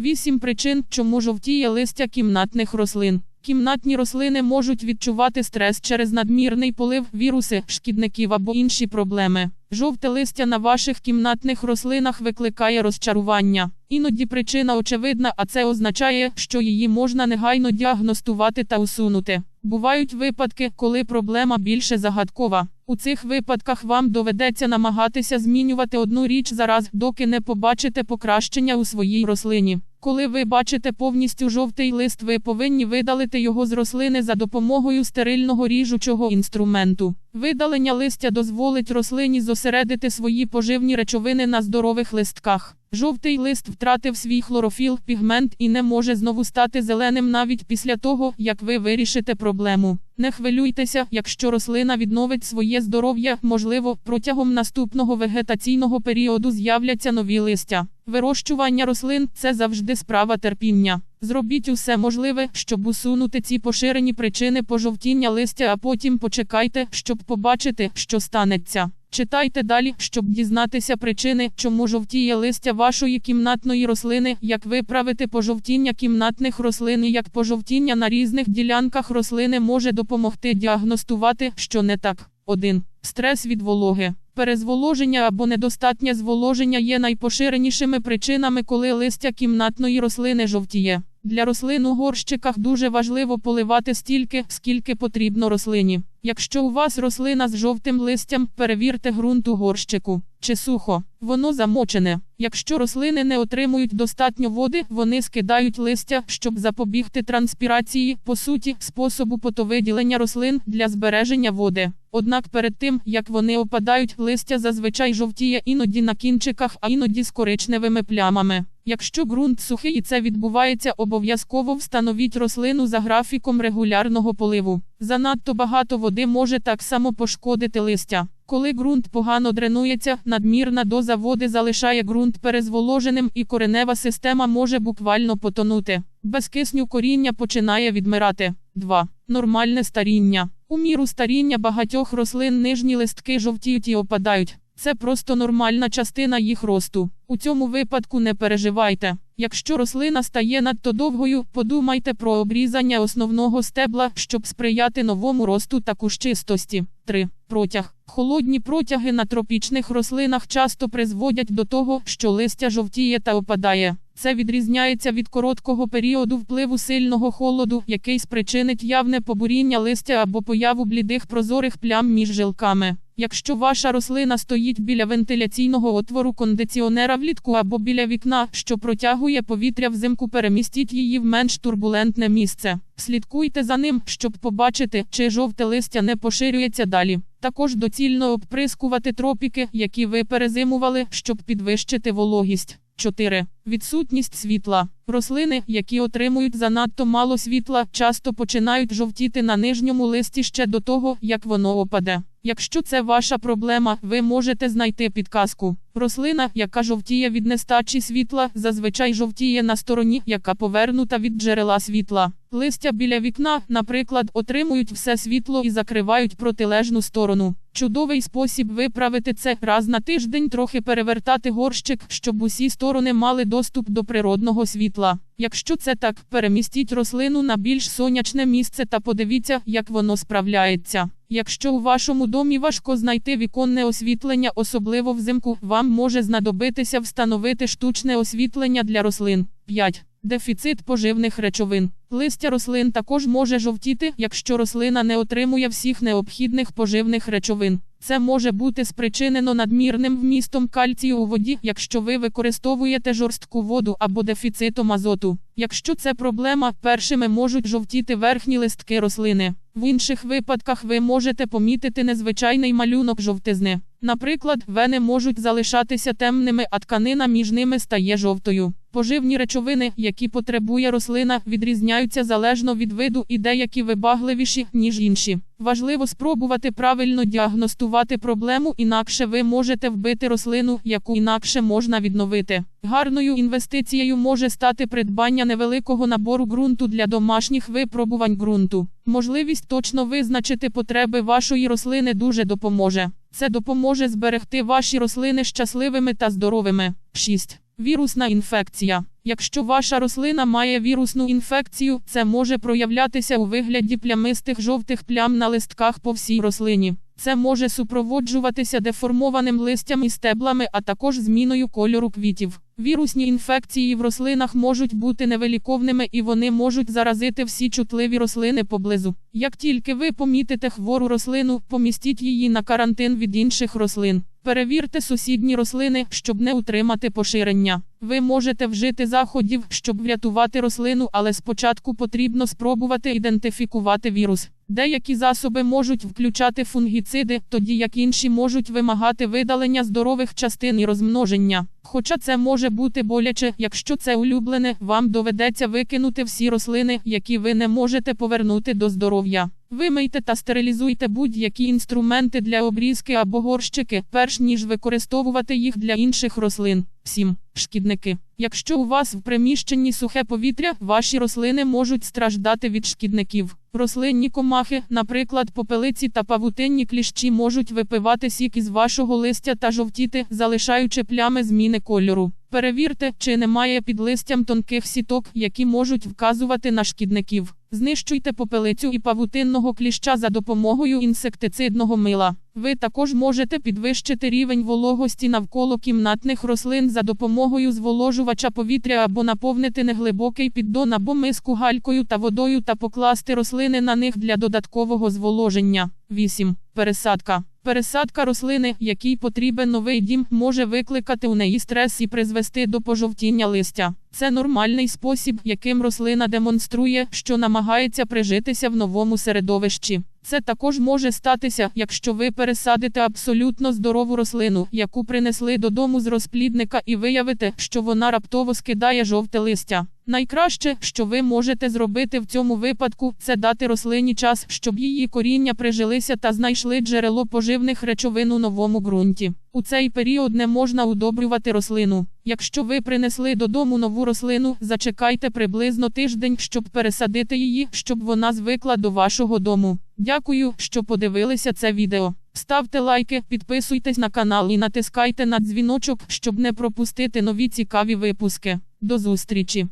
Вісім причин, чому жовтіє листя кімнатних рослин. Кімнатні рослини можуть відчувати стрес через надмірний полив, віруси, шкідників або інші проблеми. Жовте листя на ваших кімнатних рослинах викликає розчарування. Іноді причина очевидна, а це означає, що її можна негайно діагностувати та усунути. Бувають випадки, коли проблема більше загадкова. У цих випадках вам доведеться намагатися змінювати одну річ зараз, доки не побачите покращення у своїй рослині. Коли ви бачите повністю жовтий лист, ви повинні видалити його з рослини за допомогою стерильного ріжучого інструменту. Видалення листя дозволить рослині зосередити свої поживні речовини на здорових листках. Жовтий лист втратив свій хлорофіл, пігмент і не може знову стати зеленим навіть після того, як ви вирішите проблему. Не хвилюйтеся, якщо рослина відновить своє здоров'я, можливо, протягом наступного вегетаційного періоду з'являться нові листя. Вирощування рослин це завжди справа терпіння. Зробіть усе можливе, щоб усунути ці поширені причини пожовтіння листя, а потім почекайте, щоб побачити, що станеться. Читайте далі, щоб дізнатися причини, чому жовтіє листя вашої кімнатної рослини, як виправити пожовтіння кімнатних рослин і як пожовтіння на різних ділянках рослини може допомогти діагностувати, що не так. 1. Стрес від вологи. Перезволоження або недостатнє зволоження є найпоширенішими причинами, коли листя кімнатної рослини жовтіє. Для рослин у горщиках дуже важливо поливати стільки, скільки потрібно рослині. Якщо у вас рослина з жовтим листям, перевірте ґрунт у горщику. Чи сухо, воно замочене. Якщо рослини не отримують достатньо води, вони скидають листя, щоб запобігти транспірації, по суті, способу потовиділення рослин для збереження води. Однак перед тим, як вони опадають, листя зазвичай жовтіє іноді на кінчиках, а іноді з коричневими плямами. Якщо ґрунт сухий і це відбувається, обов'язково встановіть рослину за графіком регулярного поливу. Занадто багато води може так само пошкодити листя. Коли ґрунт погано дренується, надмірна доза води залишає ґрунт перезволоженим і коренева система може буквально потонути. Без кисню коріння починає відмирати. 2. Нормальне старіння. У міру старіння багатьох рослин нижні листки жовтіють і опадають. Це просто нормальна частина їх росту. У цьому випадку не переживайте. Якщо рослина стає надто довгою, подумайте про обрізання основного стебла, щоб сприяти новому росту та кущистості. 3. Протяг. Холодні протяги на тропічних рослинах часто призводять до того, що листя жовтіє та опадає. Це відрізняється від короткого періоду впливу сильного холоду, який спричинить явне побуріння листя або появу блідих прозорих плям між жилками. Якщо ваша рослина стоїть біля вентиляційного отвору кондиціонера влітку або біля вікна, що протягує повітря взимку, перемістіть її в менш турбулентне місце. Слідкуйте за ним, щоб побачити, чи жовте листя не поширюється далі. Також доцільно обприскувати тропіки, які ви перезимували, щоб підвищити вологість. 4. Відсутність світла. Рослини, які отримують занадто мало світла, часто починають жовтіти на нижньому листі ще до того, як воно опаде. Якщо це ваша проблема, ви можете знайти підказку. Рослина, яка жовтіє від нестачі світла, зазвичай жовтіє на стороні, яка повернута від джерела світла. Листя біля вікна, наприклад, отримують все світло і закривають протилежну сторону. Чудовий спосіб виправити це раз на тиждень трохи перевертати горщик, щоб усі сторони мали доступ до природного світла. Якщо це так, перемістіть рослину на більш сонячне місце та подивіться, як воно справляється. Якщо у вашому домі важко знайти віконне освітлення, особливо взимку, вам може знадобитися встановити штучне освітлення для рослин. 5. Дефіцит поживних речовин. Листя рослин також може жовтіти, якщо рослина не отримує всіх необхідних поживних речовин. Це може бути спричинено надмірним вмістом кальцію у воді, якщо ви використовуєте жорстку воду або дефіцитом азоту. Якщо це проблема, першими можуть жовтіти верхні листки рослини. В інших випадках ви можете помітити незвичайний малюнок жовтизни. Наприклад, вени можуть залишатися темними, а тканина між ними стає жовтою. Поживні речовини, які потребує рослина, відрізняються залежно від виду і деякі вибагливіші, ніж інші. Важливо спробувати правильно діагностувати проблему, інакше ви можете вбити рослину, яку інакше можна відновити. Гарною інвестицією може стати придбання невеликого набору ґрунту для домашніх випробувань ґрунту. Можливість точно визначити потреби вашої рослини дуже допоможе. Це допоможе зберегти ваші рослини щасливими та здоровими. 6. Вірусна інфекція. Якщо ваша рослина має вірусну інфекцію, це може проявлятися у вигляді плямистих жовтих плям на листках по всій рослині. Це може супроводжуватися деформованим листям і стеблами, а також зміною кольору квітів. Вірусні інфекції в рослинах можуть бути невиліковними і вони можуть заразити всі чутливі рослини поблизу. Як тільки ви помітите хвору рослину, помістіть її на карантин від інших рослин. Перевірте сусідні рослини, щоб не утримати поширення. Ви можете вжити заходів, щоб врятувати рослину, але спочатку потрібно спробувати ідентифікувати вірус. Деякі засоби можуть включати фунгіциди, тоді як інші можуть вимагати видалення здорових частин і розмноження. Хоча це може бути боляче, якщо це улюблене, вам доведеться викинути всі рослини, які ви не можете повернути до здоров'я. Вимийте та стерилізуйте будь-які інструменти для обрізки або горщики, перш ніж використовувати їх для інших рослин. 7. Шкідники. Якщо у вас в приміщенні сухе повітря, ваші рослини можуть страждати від шкідників. Рослинні комахи, наприклад, попелиці та павутинні кліщі можуть випивати сік із вашого листя та жовтіти, залишаючи плями зміни кольору. Перевірте, чи немає під листям тонких сіток, які можуть вказувати на шкідників. Знищуйте попелицю і павутинного кліща за допомогою інсектицидного мила. Ви також можете підвищити рівень вологості навколо кімнатних рослин за допомогою зволожувача повітря або наповнити неглибокий піддон або миску галькою та водою та покласти рослини на них для додаткового зволоження. 8. Пересадка. Пересадка рослини, якій потрібен новий дім, може викликати у неї стрес і призвести до пожовтіння листя. Це нормальний спосіб, яким рослина демонструє, що намагається прижитися в новому середовищі. Це також може статися, якщо ви пересадите абсолютно здорову рослину, яку принесли додому з розплідника, і виявите, що вона раптово скидає жовте листя. Найкраще, що ви можете зробити в цьому випадку, це дати рослині час, щоб її коріння прижилися та знайшли джерело поживних речовин у новому ґрунті. У цей період не можна удобрювати рослину. Якщо ви принесли додому нову рослину, зачекайте приблизно тиждень, щоб пересадити її, щоб вона звикла до вашого дому. Дякую, що подивилися це відео. Ставте лайки, підписуйтесь на канал і натискайте на дзвіночок, щоб не пропустити нові цікаві випуски. До зустрічі!